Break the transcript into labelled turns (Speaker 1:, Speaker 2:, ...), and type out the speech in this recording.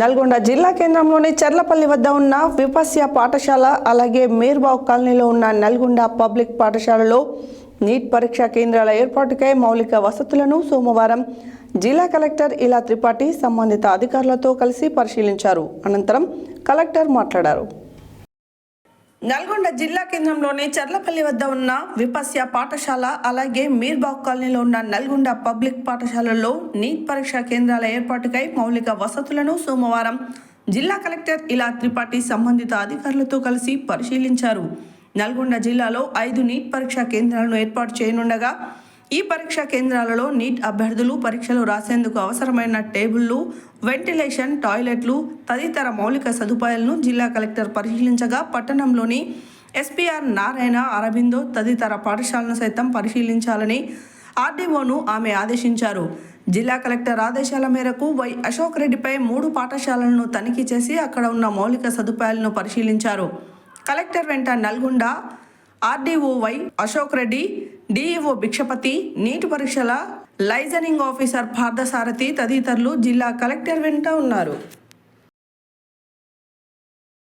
Speaker 1: నల్గొండ జిల్లా కేంద్రంలోని చర్లపల్లి వద్ద ఉన్న విపస్య పాఠశాల అలాగే మీర్బావ్ కాలనీలో ఉన్న నల్గొండ పబ్లిక్ పాఠశాలలో నీట్ పరీక్షా కేంద్రాల ఏర్పాటుకై మౌలిక వసతులను సోమవారం జిల్లా కలెక్టర్ ఇలా త్రిపాఠి సంబంధిత అధికారులతో కలిసి పరిశీలించారు. అనంతరం కలెక్టర్ మాట్లాడారు. నల్గొండ జిల్లా కేంద్రంలోని చర్లపల్లి వద్ద ఉన్న విపస్య పాఠశాల అలాగే మీర్బాగ్ కాలనీలో ఉన్న నల్గొండ పబ్లిక్ పాఠశాలల్లో నీట్ పరీక్షా కేంద్రాల ఏర్పాటుకై మౌలిక వసతులను సోమవారం జిల్లా కలెక్టర్ ఇలా త్రిపాఠి సంబంధిత అధికారులతో కలిసి పరిశీలించారు. నల్గొండ జిల్లాలో ఐదు నీట్ పరీక్షా కేంద్రాలను ఏర్పాటు చేయనుండగా ఈ పరీక్షా కేంద్రాలలో నీట్ అభ్యర్థులు పరీక్షలు రాసేందుకు అవసరమైన టేబుళ్ళు వెంటిలేషన్ టాయిలెట్లు తదితర మౌలిక సదుపాయాలను జిల్లా కలెక్టర్ పరిశీలించగా పట్టణంలోని ఎస్పీఆర్ నారాయణ అరబిందో తదితర పాఠశాలను సైతం పరిశీలించాలని ఆర్డీఓను ఆమె ఆదేశించారు. జిల్లా కలెక్టర్ ఆదేశాల మేరకు వై అశోక్ రెడ్డిపై మూడు పాఠశాలలను తనిఖీ చేసి అక్కడ ఉన్న మౌలిక సదుపాయాలను పరిశీలించారు. కలెక్టర్ వెంట నల్గొండ ఆర్డీఓవై అశోక్ రెడ్డి డిఈఓ భిక్షపతి నీటి పరీక్షల లైజనింగ్ ఆఫీసర్ పార్థసారథి తదితరులు జిల్లా కలెక్టర్ వెంట ఉన్నారు.